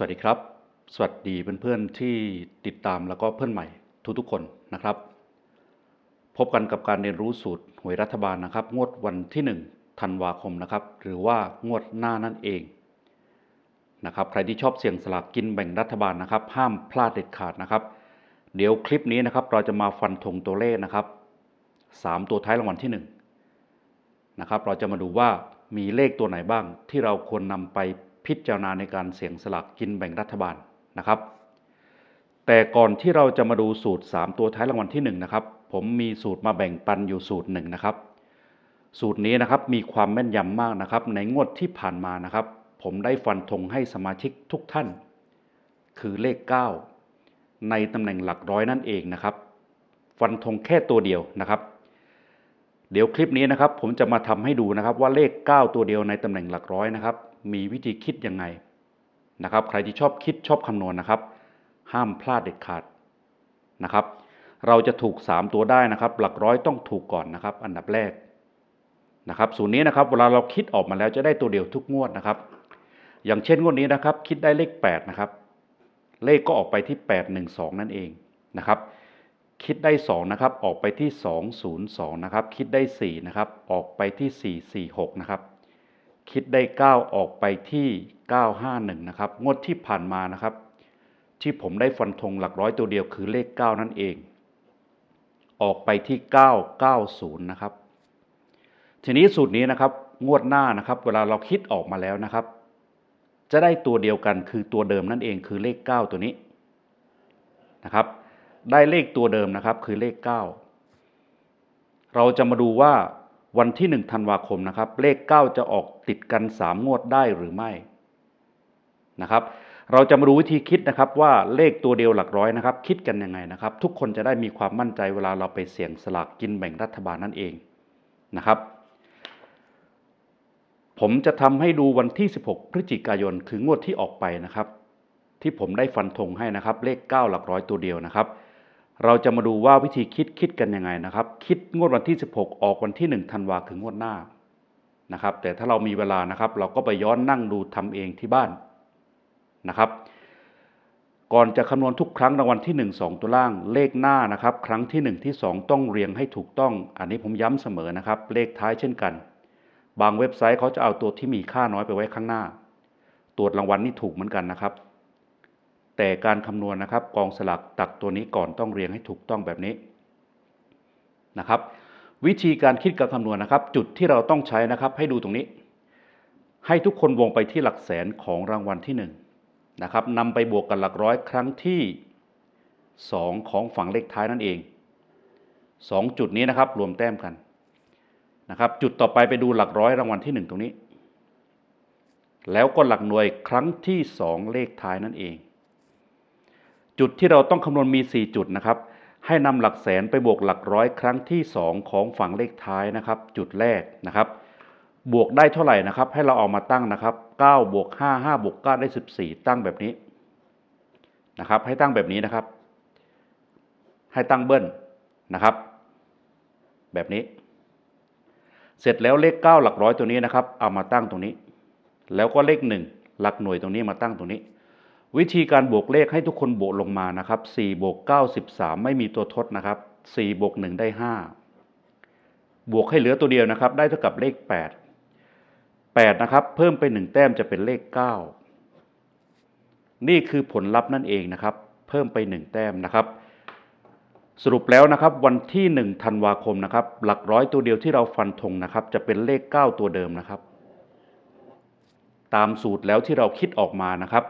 สวัสดีครับ สวัสดีเพื่อนๆที่ติดตามแล้วก็เพื่อนใหม่ทุกๆคนนะครับ พบกันกับการเรียนรู้สูตรหวยรัฐบาลนะครับ งวดวันที่1ธันวาคมนะครับ หรือว่างวดหน้านั่นเองนะครับ ใครที่ชอบเสี่ยงสลากกินแบ่งรัฐบาลนะครับ ห้ามพลาดเด็ดขาดนะครับ เดี๋ยวคลิปนี้นะครับ เราจะมาฟันธงตัวเลขนะครับสามตัวท้ายรางวัลที่หนึ่งนะครับ เราจะมาดูว่ามีเลขตัวไหนบ้างที่เราควรนำไป พิจารณาในการเสี่ยงสลากกินแบ่งรัฐบาลนะครับ แต่ก่อนที่เราจะมาดูสูตร 3 ตัวท้ายรางวัลที่1นะครับผมมีสูตรมาแบ่งปันอยู่สูตรหนึ่งนะครับ สูตรนี้นะครับมีความแม่นยำมากนะครับ ในงวดที่ผ่านมานะครับ ผมได้ฟันธงให้สมาชิกทุกท่าน คือเลข 9 ในตำแหน่งหลักร้อยนั่นเองนะครับ ฟันธงแค่ตัวเดียวนะครับเดี๋ยวคลิปนี้นะครับผมจะมาทำให้ดูนะครับว่าเลข 9 ตัวเดียวในตำแหน่งหลักร้อยนะครับ มีวิธีคิดยังไงนะครับ ใครที่ชอบคิดชอบคำนวณนะครับ ห้ามพลาดเด็ดขาดนะครับ เราจะถูก 3 ตัวได้นะครับ หลักร้อยต้องถูกก่อนนะครับ อันดับแรกนะครับสูตรนี้นะครับเวลาเราคิดออกมาแล้วจะได้ตัวเดียวทุกงวดนะครับ อย่างเช่นงวดนี้นะครับ คิดได้เลข 8 นะครับ เลขก็ออกไปที่ 812 นั่นเองนะครับคิดได้ 2 นะครับ ออกไปที่ 202 นะครับ คิดได้ 4 นะครับ ออกไปที่ 446 นะครับ คิดได้ 9 ออกไปที่ 951 นะครับ งวดที่ผ่านมานะครับ ที่ผมได้ฟันธงหลักร้อยตัวเดียวคือเลข 9 นั่นเอง ออกไปที่ 990 นะครับ ทีนี้สูตรนี้นะครับ งวดหน้านะครับ เวลาเราคิดออกมาแล้วนะครับ จะได้ตัวเดียวกันคือตัวเดิมนั่นเองคือเลข 9 ตัวนี้นะครับ ได้เลขตัวเดิมนะครับคือเลข 9 เราจะมาดูว่า วันที่1ธันวาคมนะครับ เลข 9 จะออกติดกัน 3 งวดได้หรือไม่นะครับ เราจะมาดูวิธีคิดนะครับว่าเลขตัวเดียวหลักร้อยนะครับ คิดกันยังไงนะครับ ทุกคนจะได้มีความมั่นใจเวลาเราไปเสี่ยงสลากกินแบ่งรัฐบาลนั่นเองนะครับ ผมจะทำให้ดูวันที่ 16 พฤศจิกายนคืองวดที่ออกไปนะครับ ที่ผมได้ฟันธงให้นะครับ เลข 9 หลักร้อยตัวเดียวนะครับ เราจะมาดูว่าวิธีคิดคิดกันยังไงนะครับ คิดงวดวันที่ 16 ออกวันที่1ธันวาคืองวดหน้านะครับ แต่ถ้าเรามีเวลานะครับ เราก็ไปย้อนนั่งดูทำเองที่บ้านนะครับ ก่อนจะคำนวณทุกครั้งรางวัลที่ 1 2 ตัวล่างเลขหน้านะครับ ครั้งที่ 1 ที่ 2 ต้องเรียงให้ถูกต้อง อันนี้ผมย้ำเสมอนะครับ เลขท้ายเช่นกัน บางเว็บไซต์เขาจะเอาตัวที่มีค่าน้อยไปไว้ข้างหน้า ตรวจรางวัลนี่ถูกเหมือนกันนะครับ แต่การคำนวณนะครับกองสลากตัดตัวนี้ก่อนต้องเรียงให้ถูกต้องแบบนี้นะครับวิธีการคิดการคำนวณนะครับ จุดที่เราต้องใช้นะครับให้ดูตรงนี้ ให้ทุกคนวงไปที่หลักแสนของรางวัลที่1นนะครับนำไปบวกกับหลักร้อยครั้งที่ 2 ของฝั่งเลขท้ายนั่นเอง 2 จุดนี้นะครับรวมแต้มกันนะครับจุดต่อไปไปดูหลักร้อยรางวัลที่ 1 ตรงนี้ แล้วก็หลักหน่วยครั้งที่ 2 เลขท้ายนั่นเอง จุดที่เราต้องคำนวณมี 4 จุดนะครับ ให้นำหลักแสนไปบวกหลักร้อยครั้งที่ 2 ของฝั่งเลขท้ายนะครับ จุดแรกนะครับ บวกได้เท่าไหร่นะครับ ให้เราเอามาตั้งนะครับ9บวก5 5บวก9ได้ 14 ตั้งแบบนี้นะครับ ให้ตั้งแบบนี้นะครับ ให้ตั้งเบิ้ลนะครับ แบบนี้ เสร็จแล้วเลข 9 หลักร้อยตัวนี้นะครับ เอามาตั้งตรงนี้ แล้วก็เลข 1 หลักหน่วยตรงนี้มาตั้งตรงนี้ วิธีการบวกเลขให้ทุกคนบวกลงมานะครับ4บวก9 13 ไม่มีตัวทดนะครับ4บวก1ได้ 5 บวกให้เหลือตัวเดียวนะครับ ได้เท่ากับเลข 8 8 นะครับ เพิ่มไป 1 แต้มจะเป็นเลข 9 นี่คือผลลัพธ์นั่นเองนะครับ เพิ่มไป 1 แต้มนะครับ สรุปแล้วนะครับ วันที่1ธันวาคมนะครับ หลักร้อยตัวเดียวที่เราฟันธงนะครับ จะเป็นเลข 9 ตัวเดิมนะครับ ตามสูตรแล้วที่เราคิดออกมานะครับ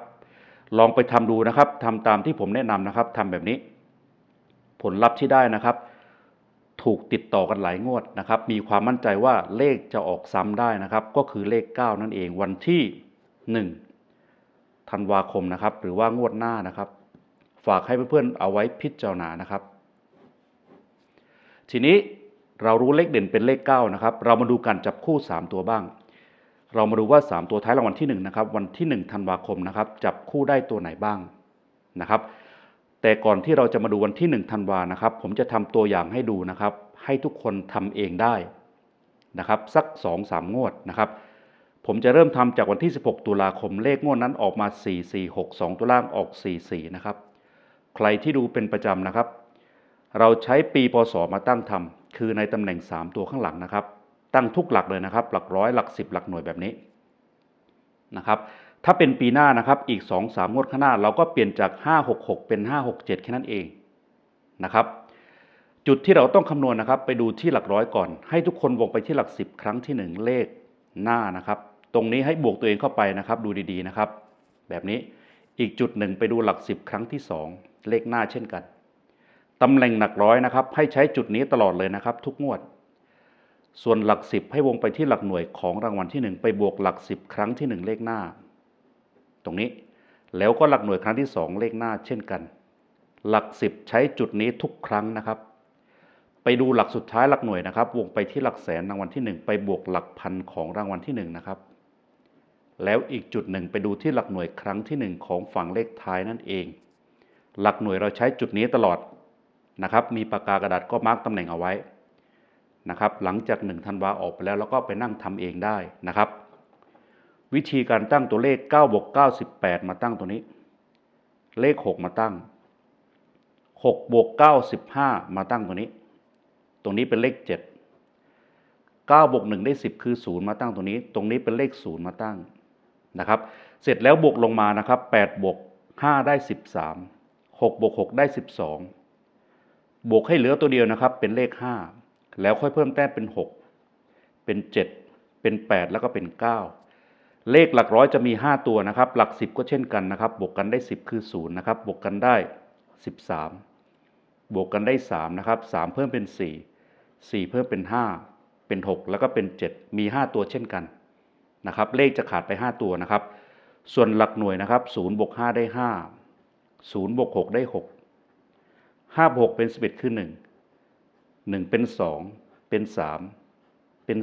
ลองไปทำดูนะครับทำตามที่ผมแนะนำนะครับทำแบบนี้ ผลลัพธ์ที่ได้นะครับ ถูกติดต่อกันหลายงวดนะครับ มีความมั่นใจว่าเลขจะออกซ้ำได้นะครับ ก็คือเลข 9 นั่นเองวันที่ 1ธันวาคมนะครับ หรือว่างวดหน้านะครับ ฝากให้เพื่อนๆเอาไว้พิจารณานะครับ ทีนี้เรารู้เลขเด่นเป็นเลข 9 นะครับ เรามาดูการจับคู่ 3 ตัวบ้าง เรามาดูว่า 3 ตัวท้ายรางวัลที่1นะครับวันที่ 1 ธันวาคมนะครับจับคู่ได้ตัวไหนบ้างนะครับ แต่ก่อนที่เราจะมาดูวันที่ 1 ธันวานะครับ ผมจะทำตัวอย่างให้ดูนะครับ ให้ทุกคนทำเองได้นะครับสัก 2-3 งวดนะครับ ผมจะเริ่มทำจากวันที่ 16 ตุลาคมเลขงวดนั้นออกมา 4462 ตัวล่างออก 44 นะครับ ใครที่ดูเป็นประจำนะครับ เราใช้ปีพศมาตั้งทำคือในตำแหน่ง 3 ตัวข้างหลังนะครับ ตั้งทุกหลักเลยนะครับ หลักร้อยหลัก10หลักหน่วยแบบนี้นะครับถ้าเป็นปีหน้านะครับอีก 2-3 งวดข้างหน้า เราก็เปลี่ยนจาก 566 เป็น 567 แค่นั้นเองนะครับจุดที่เราต้องคำนวณนะครับ ไปดูที่หลักร้อยก่อน ให้ทุกคนวงไปที่หลัก 10 ครั้งที่ 1 เลขหน้านะครับ ตรงนี้ให้บวกตัวเองเข้าไปนะครับ ดูดีๆนะครับ แบบนี้อีกจุดหนึ่งไปดูหลัก 10 ครั้งที่ 2 เลขหน้าเช่นกันตำแหน่งหลักร้อยนะครับ ให้ใช้จุดนี้ตลอดเลยนะครับ ทุกงวด ส่วนหลัก10ให้วงไปที่หลักหน่วยของรางวัลที่ 1 ไปบวกหลัก10ครั้งที่ 1 เลขหน้า ตรงนี้แล้วก็หลักหน่วยครั้งที่ 2 เลขหน้าเช่นกัน หลัก10ใช้จุดนี้ทุกครั้งนะครับ ไปดูหลักสุดท้ายหลักหน่วยนะครับ วงไปที่หลักแสนรางวัลที่ 1 ไปบวกหลักพันของรางวัลที่ 1 นะครับ แล้วอีกจุดหนึ่งไปดูที่หลักหน่วยครั้งที่ 1 ของฝั่งเลขท้ายนั่นเอง หลักหน่วยเราใช้จุดนี้ตลอดนะครับ มีปากกากระดาษก็มาร์กตำแหน่งเอาไว้ นะครับหลังจาก1ธันวาออกไปแล้วแล้วก็ไปนั่งทำเองได้นะครับ วิธีการตั้งตัวเลข9บวก9 18 มาตั้งตัวนี้ เลข 6 มาตั้ง6บวก9 15 มาตั้งตัวนี้ ตรงนี้เป็นเลข 7 9บวก1ได้ 10 คือ 0 มาตั้งตรงนี้ ตรงนี้เป็นเลข 0 มาตั้งนะครับ เสร็จแล้วบวกลงมานะครับ8บวก5ได้ 13 6บวก6ได้ 12 บวกให้เหลือตัวเดียวนะครับ เป็นเลข 5 แล้วค่อยเพิ่มแต้มเป็น 6 เป็น 7 เป็น 8 แล้วก็เป็น 9 เลขหลักร้อยจะมี 5 ตัวนะครับ หลัก 10 ก็เช่นกันนะครับ บวกกันได้ 10 คือ 0 นะครับ บวกกันได้ 13 บวกกันได้ 3 นะครับ 3 เพิ่มเป็น 4 4 เพิ่มเป็น 5 เป็น 6 แล้วก็เป็น 7 มี 5 ตัวเช่นกันนะครับ เลขจะขาดไป 5 ตัวนะครับ ส่วนหลักหน่วยนะครับ0บวก5ได้ 5 0บวก6ได้ 6 5บวก6เป็น 11 คือ 1 1เป็น2เป็น3เป็น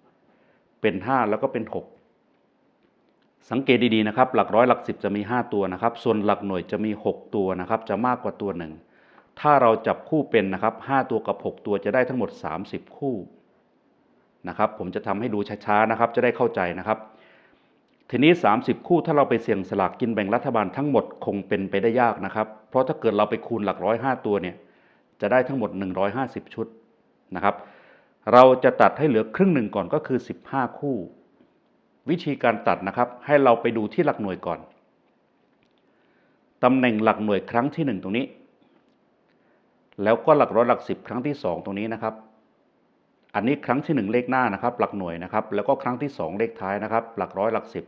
4เป็น5แล้วก็เป็น6สังเกตดีๆนะครับ หลักร้อยหลัก10จะมี 5 ตัวนะครับ ส่วนหลักหน่วยจะมี 6 ตัวนะครับ จะมากกว่าตัวหนึ่งถ้าเราจับคู่เป็นนะครับ 5 ตัวกับ 6 ตัวจะได้ทั้งหมด 30 คู่นะครับ ผมจะทำให้ดูช้าๆนะครับ จะได้เข้าใจนะครับ ทีนี้ 30 คู่ถ้าเราไปเสี่ยงสลากกินแบ่งรัฐบาลทั้งหมดคงเป็นไปได้ยากนะครับ เพราะถ้าเกิดเราไปคูณหลักร้อยห้าตัวเนี่ย จะได้ทั้งหมด 150 ชุดนะครับ เราจะตัดให้เหลือครึ่งหนึ่งก่อนก็คือ 15 คู่ วิธีการตัดนะครับ ให้เราไปดูที่หลักหน่วยก่อนตำแหน่งหลักหน่วยครั้งที่ 1 ตรงนี้ แล้วก็หลักร้อยหลักสิบครั้งที่ 2 ตรงนี้นะครับ อันนี้ครั้งที่ 1 เลขหน้านะครับ หลักหน่วยนะครับ แล้วก็ครั้งที่ 2 เลขท้ายนะครับ หลักร้อยหลักสิบ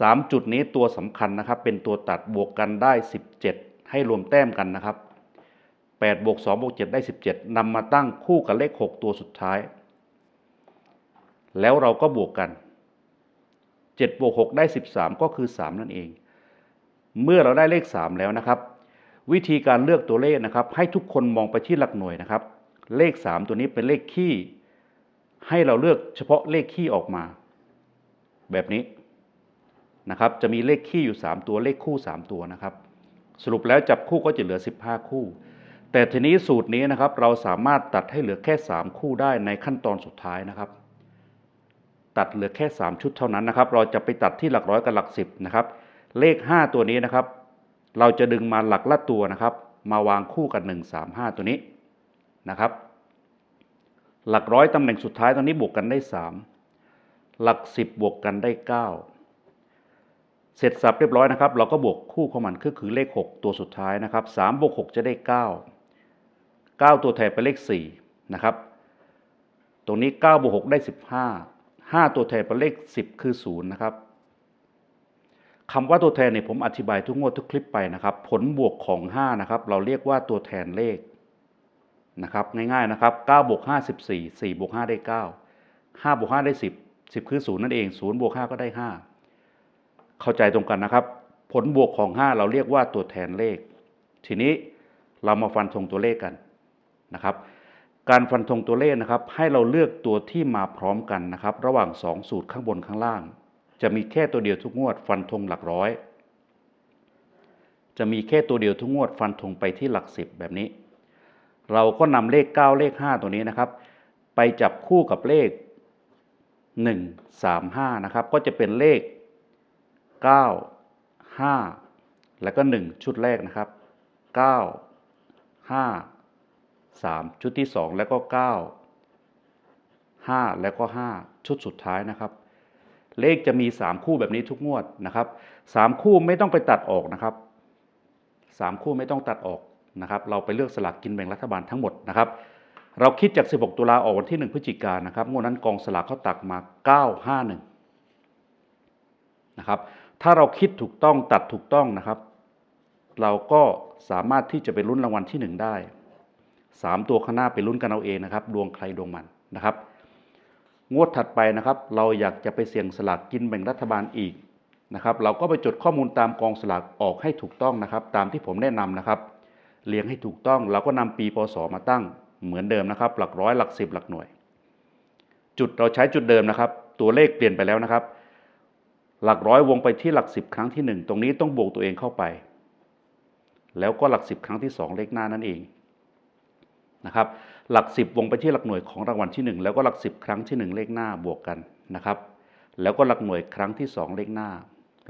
สามจุดนี้ตัวสำคัญนะครับ เป็นตัวตัดบวกกันได้ 17 ให้รวมแต้มกันนะครับ 8บวก2บวก7ได้ 17นำมาตั้งคู่กับเลข 6 ตัวสุดท้าย แล้วเราก็บวกกัน7บวก6ได้ 13 ก็คือ 3 นั่นเอง เมื่อเราได้เลข 3 แล้วนะครับ วิธีการเลือกตัวเลขนะครับ ให้ทุกคนมองไปที่หลักหน่วยนะครับ เลข 3 ตัวนี้เป็นเลขคี่ ให้เราเลือกเฉพาะเลขคี่ออกมา แบบนี้นะครับ จะมีเลขคี่อยู่ 3 ตัวเลขคู่ 3 ตัวนะครับ สรุปแล้วจับคู่ก็จะเหลือ 15 คู่ แต่ทีนี้สูตรนี้นะครับ เราสามารถตัดให้เหลือแค่ 3 คู่ได้ในขั้นตอนสุดท้ายนะครับ ตัดเหลือแค่ 3 ชุดเท่านั้นนะครับ เราจะไปตัดที่หลักร้อยกับหลักสิบนะครับ เลข 5 ตัวนี้นะครับ เราจะดึงมาหลักละตัวนะครับ มาวางคู่กัน1 3 5 ตัวนี้นะครับ หลักร้อยตำแหน่งสุดท้ายตอนนี้บวกกันได้ 3 หลัก 10 บวกกันได้ 9 เสร็จสับเรียบร้อยนะครับ เราก็บวกคู่ของมันคือคือเลข 6 ตัวสุดท้ายนะครับ3บวก6จะได้ 9 9 ตัวแทนเป็นเลข4นะครับ ตรงนี้9บวก6ได้ 15 5 ตัวแทนเป็นเลข 10 คือ 0 นะครับคำว่าตัวแทนเนี่ยผมอธิบายทุกงวดทุกคลิปไปนะครับ ผลบวกของ 5 นะครับ เราเรียกว่าตัวแทนเลขนะครับ ง่ายๆนะครับ9บวก5 14 4บวก5ได้ 9 5บวก5ได้ 10 10 คือ 0 นั่นเอง 0 บวก 5 ก็ได้ 5 เข้าใจตรงกันนะครับ ผลบวกของ 5 เราเรียกว่าตัวแทนเลข ทีนี้เรามาฟันธงตัวเลขกัน นะครับ การฟันธงตัวเลขนะครับ ให้เราเลือกตัวที่มาพร้อมกันนะครับ ระหว่าง 2 สูตรข้างบนข้างล่าง จะมีแค่ตัวเดียวทุกงวด ฟันธงหลักร้อย จะมีแค่ตัวเดียวทุกงวด ฟันธงไปที่หลักสิบแบบนี้ เราก็นำเลข 9 เลข 5 ตัวนี้นะครับ ไปจับคู่กับเลข 1 3 5 นะครับ ก็จะเป็นเลข 9 5 แล้วก็ 1 ชุดแรกนะครับ 9 5 3 ชุดที่ 2 แล้วก็ 9 5 แล้วก็ 5 ชุดสุดท้ายนะครับ เลขจะมี 3 คู่แบบนี้ทุกงวดนะครับ 3 คู่ไม่ต้องไปตัดออกนะครับ 3 คู่ไม่ต้องตัดออกนะครับ เราไปเลือกสลากกินแบ่งรัฐบาลทั้งหมดนะครับ เราคิดจาก 16 ตุลาออกวันที่ 1 พฤศจิกายนนะครับงวดนั้นกองสลากเขาตักมา 951 นะครับ ถ้าเราคิดถูกต้องตัดถูกต้องนะครับเราก็สามารถที่จะไปลุ้นรางวัลที่ 1 ได้ 3 ตัวข้างหน้าไปลุ้นกันเอาเองนะครับ ดวงใครดวงมันนะครับ งวดถัดไปนะครับ เราอยากจะไปเสี่ยงสลากกินแบ่งรัฐบาลอีกนะครับ เราก็ไปจดข้อมูลตามกองสลากออกให้ถูกต้องนะครับ ตามที่ผมแนะนำนะครับเรียงให้ถูกต้อง เราก็นำปีพศมาตั้งเหมือนเดิมนะครับ หลักร้อยหลักสิบหลักหน่วย จุดเราใช้จุดเดิมนะครับ ตัวเลขเปลี่ยนไปแล้วนะครับ หลักร้อยวงไปที่หลักสิบครั้งที่หนึ่งตรงนี้ต้องบวกตัวเองเข้าไป แล้วก็หลักสิบครั้งที่สองเลขหน้านั่นเอง นะครับหลักสิบวงไปที่หลักหน่วยของรางวัลที่หนึ่งแล้วก็หลักสิบครั้งที่หนึ่งเลขหน้าบวกกันนะครับแล้วก็หลักหน่วยครั้งที่สองเลขหน้า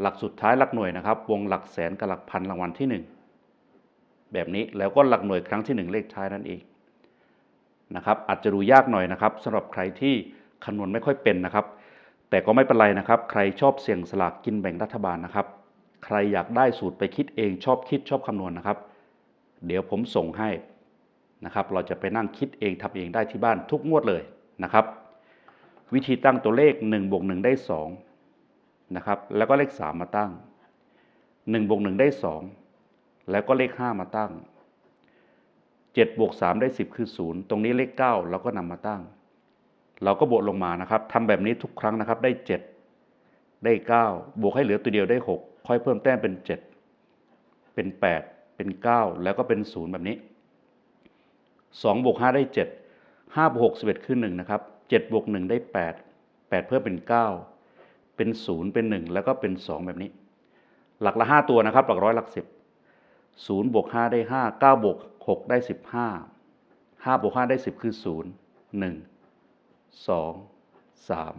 หลักสุดท้ายหลักหน่วยนะครับ วงหลักแสนกับหลักพันรางวัลที่หนึ่งแบบนี้แล้วก็หลักหน่วยครั้งที่หนึ่งเลขท้ายนั่นเองนะครับอาจจะดูยากหน่อยนะครับสำหรับใครที่คำนวณไม่ค่อยเป็นนะครับ แต่ก็ไม่เป็นไรนะครับ ใครชอบเสี่ยงสลากกินแบ่งรัฐบาลนะครับ ใครอยากได้สูตรไปคิดเองชอบคิดชอบคำนวณนะครับ เดี๋ยวผมส่งให้ นะครับ เราจะไปนั่งคิดเองทำเองได้ที่บ้านทุกงวดเลยนะครับ วิธีตั้งตัวเลข1บวก1ได้2นะครับ แล้วก็เลข 3 มาตั้ง1บวก1ได้ 2 แล้วก็เลข 5 มาตั้ง7บวก3ได้ 10 คือ 0 ตรงนี้เลข 9 เราก็นำมาตั้ง เราก็บวกลงมานะครับทำแบบนี้ทุกครั้งนะครับ ได้ 7 ได้ 9 บวกให้เหลือตัวเดียวได้ 6 ค่อยเพิ่มแต้มเป็น 7 เป็น 8 เป็น 9 แล้วก็เป็น 0 แบบนี้ 2บวก5ได้ 7 5บวก6 11 คือ 1 นะครับ7บวก1ได้ 8 8 เพิ่มเป็น 9 เป็น 0 เป็น 1 แล้วก็เป็น 2 แบบนี้ หลักละ 5 ตัวนะครับ หลักร้อยหลัก 10 0บวก5ได้ 5 9บวก6ได้ 15 5บวก5ได้ 10 คือ 0 1 2 3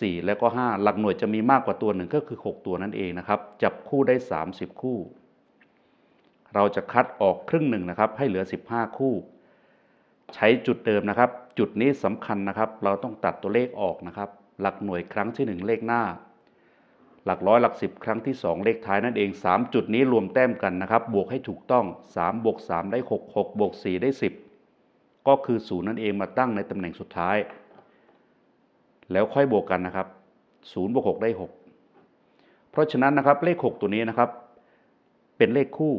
4 แล้วก็ 5 หลักหน่วยจะมีมากกว่าตัวหนึ่งก็คือ 6 ตัวนั่นเองนะครับ จับคู่ได้ 30 คู่ เราจะคัดออกครึ่งหนึ่งนะครับ ให้เหลือ 15 คู่ ใช้จุดเดิมนะครับ จุดนี้สำคัญนะครับ เราต้องตัดตัวเลขออกนะครับ หลักหน่วยครั้งที่ 1 เลขหน้า หลักร้อยหลักสิบครั้งที่ 2 เลขท้ายนั่นเอง 3 จุดนี้รวมแต้มกันนะครับ บวกให้ถูกต้อง 3 บวก 3 ได้ 6 6 บวก 4 ได้ 10 ก็คือ 0 นั่นเองมาตั้งในตำแหน่งสุดท้าย แล้วค่อยบวกกันนะครับ0บวก6ได้ 6 เพราะฉะนั้นนะครับเลข 6 ตัวนี้นะครับ เป็นเลขคู่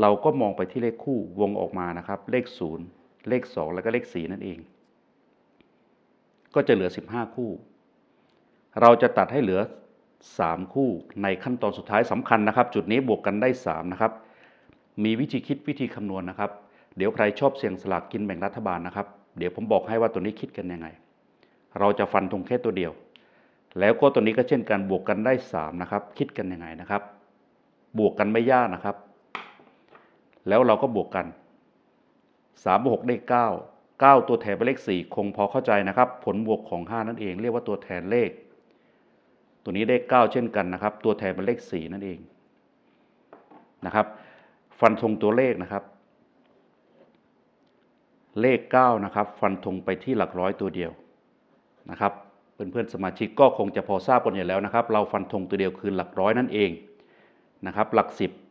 เราก็มองไปที่เลขคู่วงออกมานะครับ เลข 0 เลข 2 แล้วก็เลข 4 นั่นเอง ก็จะเหลือ 15 คู่ เราจะตัดให้เหลือ 3 คู่ในขั้นตอนสุดท้ายสำคัญนะครับ จุดนี้บวกกันได้ 3 นะครับ มีวิธีคิดวิธีคำนวณนะครับ เดี๋ยวใครชอบเสี่ยงสลากกินแบ่งรัฐบาลนะครับ เดี๋ยวผมบอกให้ว่าตัวนี้คิดกันยังไง เราจะฟันธงแค่ตัวเดียว แล้วก็ตัวนี้ก็เช่นกันบวกกันได้ 3 นะครับ คิดกันยังไงนะครับ บวกกันไม่ยากนะครับ แล้วเราก็บวกกัน3บวก6ได้ 9 9 ตัวแทนเป็นเลข 4 คงพอเข้าใจนะครับ ผลบวกของ 5 นั่นเอง เรียกว่าตัวแทนเลข ตัวนี้ได้ 9 เช่นกันนะครับ ตัวแทนเป็นเลข 4 นั่นเองนะครับ ฟันธงตัวเลขนะครับ เลข 9 นะครับ ฟันธงไปที่หลักร้อยตัวเดียวนะครับเพื่อนๆสมาชิกก็คงจะพอทราบกันอยู่แล้วนะครับ เราฟันธงตัวเดียวคือหลักร้อยนั่นเองนะครับ หลัก 10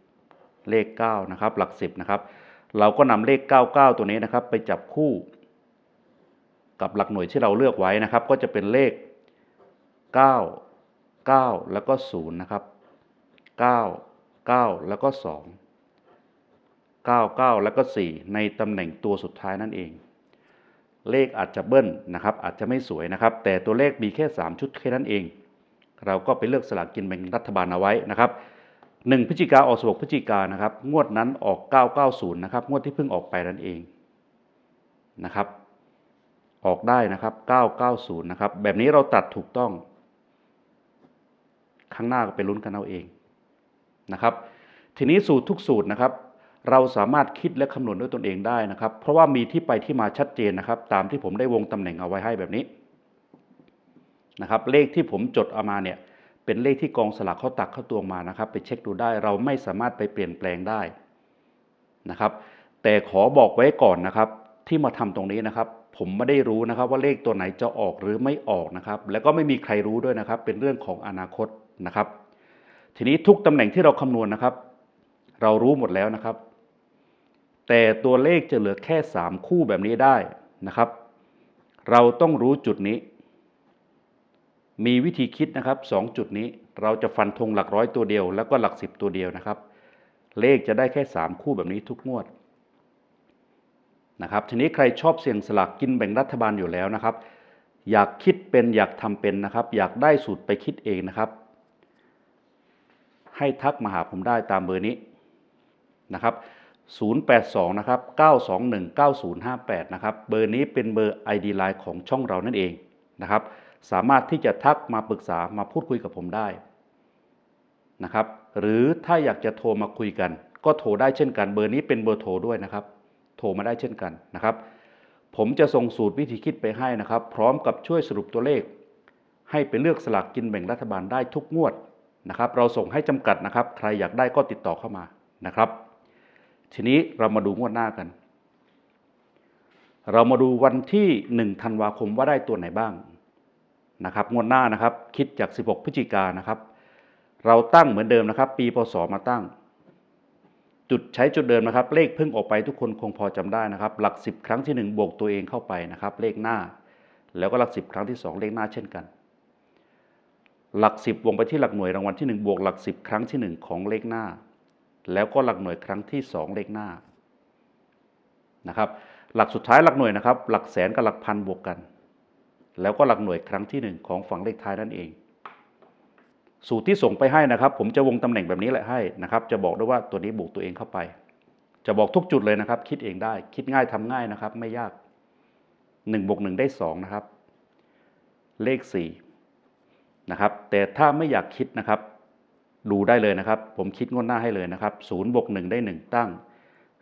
เลข9นะครับหลัก 10นะครับเราก็นำเลข 99 ตัวนี้นะครับ ไปจับคู่กับหลักหน่วยที่เราเลือกไว้นะครับ ก็จะเป็นเลข 9 9 แล้วก็0นะครับ 9 9 แล้วก็ 2 9 9 แล้วก็ 4 ในตำแหน่งตัวสุดท้ายนั่นเอง เลขอาจจะเบิ้ลนะครับ อาจจะไม่สวยนะครับ แต่ตัวเลขมีแค่ 3 ชุดแค่นั้นเอง เราก็ไปเลือกสลากกินแบ่งรัฐบาลเอาไว้นะครับ 1พฤศจิกาออก16พฤศจิกานะครับ งวดนั้นออก 990 นะครับ งวดที่เพิ่งออกไปนั่นเองนะครับ ออกได้นะครับ 990 นะครับ แบบนี้เราตัดถูกต้อง ข้างหน้าก็ไปลุ้นกันเอาเองนะครับ ทีนี้สูตรทุกสูตรนะครับ เราสามารถคิดและคำนวณด้วยตนเองได้นะครับ เพราะว่ามีที่ไปที่มาชัดเจนนะครับ ตามที่ผมได้วงตำแหน่งเอาไว้ให้แบบนี้นะครับ เลขที่ผมจดเอามาเนี่ย เป็นเลขที่กองสลากเขาตักเข้าตัวมานะครับ ไปเช็คดูได้เราไม่สามารถไปเปลี่ยนแปลงได้นะครับ แต่ขอบอกไว้ก่อนนะครับ ที่มาทำตรงนี้นะครับ ผมไม่ได้รู้นะครับว่าเลขตัวไหนจะออกหรือไม่ออกนะครับ แล้วก็ไม่มีใครรู้ด้วยนะครับ เป็นเรื่องของอนาคตนะครับ ทีนี้ทุกตำแหน่งที่เราคำนวณนะครับ เรารู้หมดแล้วนะครับ แต่ตัวเลขจะเหลือแค่ 3 คู่แบบนี้ได้นะครับ เราต้องรู้จุดนี้ มีวิธีคิดนะครับ2จุดนี้เราจะฟันธงหลักร้อยตัวเดียว แล้วก็หลักสิบตัวเดียวนะครับ เลขจะได้แค่ 3 คู่แบบนี้ทุกงวดนะครับทีนี้ใครชอบเสี่ยงสลากกินแบ่งรัฐบาลอยู่แล้วนะครับ อยากคิดเป็นอยากทำเป็นนะครับ อยากได้สูตรไปคิดเองนะครับ ให้ทักมาหาผมได้ตามเบอร์นี้นะครับ 082 นะครับ 921 9058 นะครับ เบอร์นี้เป็นเบอร์ ID Line ของช่องเรานั่นเองนะครับ สามารถที่จะทักมาปรึกษามาพูดคุยกับผมได้นะครับ หรือถ้าอยากจะโทรมาคุยกัน ก็โทรได้เช่นกัน เบอร์นี้เป็นเบอร์โทรด้วยนะครับ โทรมาได้เช่นกันนะครับ ผมจะส่งสูตรวิธีคิดไปให้นะครับ พร้อมกับช่วยสรุปตัวเลข ให้ไปเลือกสลากกินแบ่งรัฐบาลได้ทุกงวดนะครับ เราส่งให้จำกัดนะครับ ใครอยากได้ก็ติดต่อเข้ามานะครับ ทีนี้เรามาดูงวดหน้ากัน เรามาดูวันที่1ธันวาคมว่าได้ตัวไหนบ้าง นะครับงวดหน้านะครับคิดจาก 16 พฤศจิกานะครับ เราตั้งเหมือนเดิมนะครับ ปีพศมาตั้ง จุดใช้จุดเดิมนะครับ เลขเพิ่งออกไปทุกคนคงพอจำได้นะครับ หลัก 10 ครั้งที่ 1 บวกตัวเองเข้าไปนะครับ เลขหน้า แล้วก็หลัก 10 ครั้งที่ 2 เลขหน้าเช่นกัน หลัก 10วงไปที่หลักหน่วยรางวัลที่ 1 บวกหลัก 10 ครั้งที่ 1 ของเลขหน้า แล้วก็หลักหน่วยครั้งที่ 2 เลขหน้านะครับ หลักสุดท้ายหลักหน่วยนะครับ หลักแสนกับหลักพันบวกกัน แล้วก็หลักหน่วยครั้งที่ 1 ของฝั่งเลขท้ายนั่นเอง สูตรที่ส่งไปให้นะครับ ผมจะวงตำแหน่งแบบนี้แหละให้นะครับ จะบอกด้วยว่าตัวนี้บวกตัวเองเข้าไป จะบอกทุกจุดเลยนะครับ คิดเองได้ คิดง่ายทำง่ายนะครับ ไม่ยาก1บวก1ได้2นะครับ เลข4นะครับ แต่ถ้าไม่อยากคิดนะครับ ดูได้เลยนะครับ ผมคิดงวดหน้าให้เลยนะครับ0บวก1ได้ 1 ตั้ง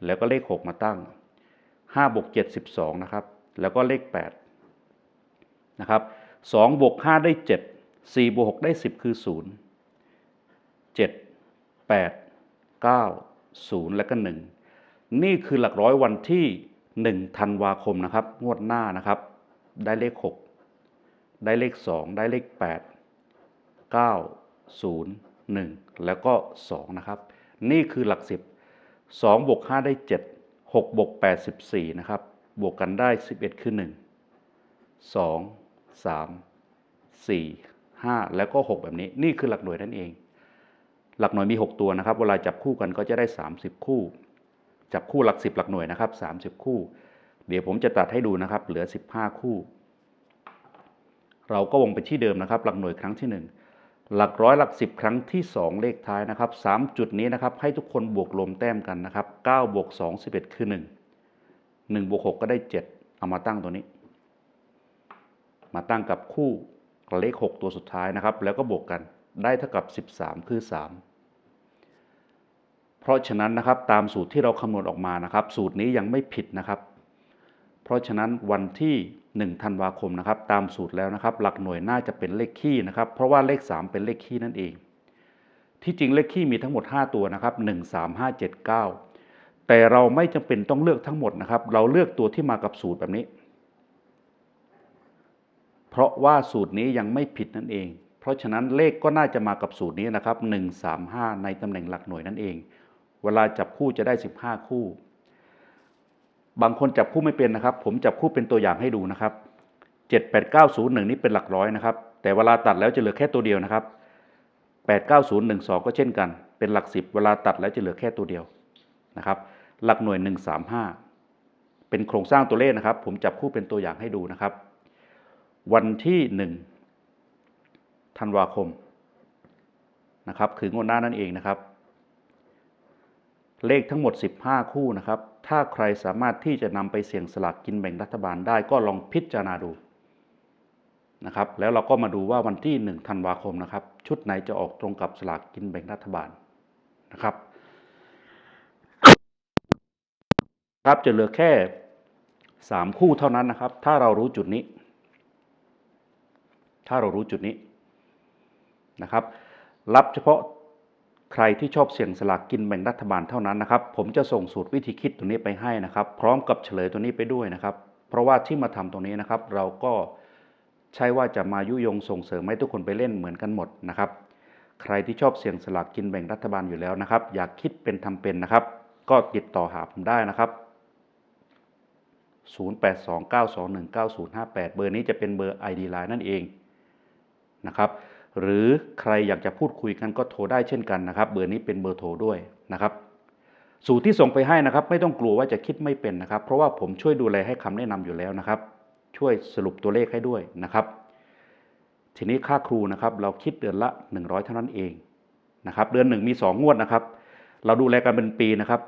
แล้วก็เลข 6 มาตั้ง5บวก7 12นะครับ แล้วก็เลข 8 นะครับ2บวก5ได้7 4บวก6ได้10คือ0 7 8 9 0แล้วก็1นี่คือหลักร้อยวันที่1ธันวาคมนะครับ งวดหน้านะครับ ได้เลข6ได้เลข2ได้เลข8 9 0 1แล้วก็2นะครับ นี่คือหลัก10 2บวก5ได้7 6บวก8 14นะครับ บวกกันได้11คือ1 2 3 4 5 แล้วก็ 6 แบบนี้ นี่คือหลักหน่วยนั่นเอง หลักหน่วยมี 6 ตัวนะครับ เวลาจับคู่กันก็จะได้ 30 คู่ จับคู่หลัก 10 หลักหน่วยนะครับ 30 คู่ เดี๋ยวผมจะตัดให้ดูนะครับ เหลือ 15 คู่ เราก็วงไปที่เดิมนะครับ หลักหน่วยครั้งที่ 1หลักร้อยหลัก 10 ครั้งที่ 2 เลขท้ายนะครับ3จุดนี้นะครับให้ทุกคนบวกลมแต้มกันนะครับ9บวก2 11 คือ 1 1บวก6ก็ได้ 7 เอามาตั้งตัวนี้ มาตั้งกับคู่เลข 6 ตัวสุดท้ายนะครับ แล้วก็บวกกันได้เท่ากับ 13 คือ 3 เพราะฉะนั้นนะครับตามสูตรที่เราคำนวณออกมานะครับ สูตรนี้ยังไม่ผิดนะครับ เพราะฉะนั้นวันที่1ธันวาคมนะครับ ตามสูตรแล้วนะครับ หลักหน่วยน่าจะเป็นเลขคี่นะครับ เพราะว่าเลข 3 เป็นเลขคี่นั่นเอง ที่จริงเลขคี่มีทั้งหมด 5 ตัวนะครับ 1 3 5 7 9 แต่เราไม่จำเป็นต้องเลือกทั้งหมดนะครับ เราเลือกตัวที่มากับสูตรแบบนี้ เพราะว่าสูตรนี้ยังไม่ผิดนั่นเอง เพราะฉะนั้นเลขก็น่าจะมากับสูตรนี้นะครับ 1 3 5 ในตำแหน่งหลักหน่วยนั่นเอง เวลาจับคู่จะได้ 15 คู่ บางคนจับคู่ไม่เป็นนะครับ ผมจับคู่เป็นตัวอย่างให้ดูนะครับ 7 8 9 0 1 นี่เป็นหลักร้อยนะครับ แต่เวลาตัดแล้วจะเหลือแค่ตัวเดียวนะครับ 8 9 0 1 2 ก็เช่นกัน เป็นหลัก 10 เวลาตัดแล้วจะเหลือแค่ตัวเดียวนะครับ หลักหน่วย 1 3 5 เป็นโครงสร้างตัวเลขนะครับ ผมจับคู่เป็นตัวอย่างให้ดูนะครับ วันที่1ธันวาคมนะครับ คืองวดหน้านั่นเองนะครับ เลขทั้งหมด 15 คู่นะครับ ถ้าใครสามารถที่จะนำไปเสี่ยงสลากกินแบ่งรัฐบาลได้ก็ลองพิจารณาดูนะครับ แล้วเราก็มาดูว่าวันที่1ธันวาคมนะครับ ชุดไหนจะออกตรงกับสลากกินแบ่งรัฐบาลนะครับครับจะเหลือแค่ 3 คู่เท่านั้นนะครับ ถ้าเรารู้จุดนี้ ถ้าเรารู้จุดนี้นะครับ รับเฉพาะใครที่ชอบเสี่ยงสลากกินแบ่งรัฐบาลเท่านั้นนะครับ ผมจะส่งสูตรวิธีคิดตัวนี้ไปให้นะครับ พร้อมกับเฉลยตัวนี้ไปด้วยนะครับ เพราะว่าที่มาทำตรงนี้นะครับ เราก็ใช่ว่าจะมายุยงส่งเสริมให้ทุกคนไปเล่นเหมือนกันหมดนะครับ ใครที่ชอบเสี่ยงสลากกินแบ่งรัฐบาลอยู่แล้วนะครับ อยากคิดเป็นทำเป็นนะครับ ก็ติดต่อหาผมได้นะครับ0829219058 เบอร์นี้จะเป็นเบอร์ ID Line นั่นเอง นะครับหรือใครอยากจะพูดคุยกันก็โทรได้เช่นกันนะครับ เบอร์นี้เป็นเบอร์โทรด้วยนะครับ สูตรที่ส่งไปให้นะครับ ไม่ต้องกลัวว่าจะคิดไม่เป็นนะครับ เพราะว่าผมช่วยดูแลให้คำแนะนำอยู่แล้วนะครับ ช่วยสรุปตัวเลขให้ด้วยนะครับ ทีนี้ค่าครูนะครับ เราคิดเดือนละ 100 เท่านั้นเองนะครับ เดือนหนึ่งมี 2 งวดนะครับ เราดูแลกันเป็นปีนะครับ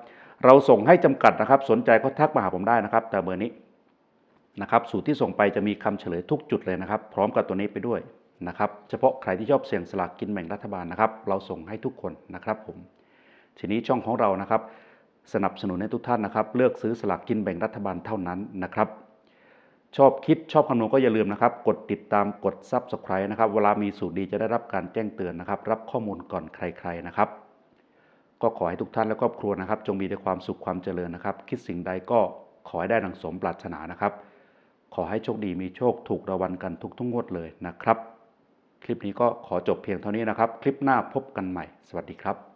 เราส่งให้จำกัดนะครับ สนใจก็ทักมาหาผมได้นะครับ แต่เบอร์นี้นะครับ สูตรที่ส่งไปจะมีคำเฉลยทุกจุดเลยนะครับ พร้อมกับตัวนี้ไปด้วย นะครับ เฉพาะใครที่ชอบเสี่ยงสลากกินแบ่งรัฐบาลนะครับ เราส่งให้ทุกคนนะครับผม ทีนี้ช่องของเรานะครับ สนับสนุนให้ทุกท่านนะครับ เลือกซื้อสลากกินแบ่งรัฐบาลเท่านั้นนะครับ ชอบคิดชอบคำนวณก็อย่าลืมนะครับ กดติดตามกด Subscribe นะครับ เวลามีสูตรดีจะได้รับการแจ้งเตือนนะครับ รับข้อมูลก่อนใคร ๆนะครับ ก็ขอให้ทุกท่านและครอบครัวนะครับ จงมีแต่ความสุขความเจริญนะครับ คิดสิ่งใดก็ขอให้ได้ดังสมปรารถนานะครับ ขอให้โชคดีมีโชคถูกรางวัลกันทุกทุกงวดเลยนะครับ คลิปนี้ก็ขอจบเพียงเท่านี้นะครับ คลิปหน้าพบกันใหม่ สวัสดีครับ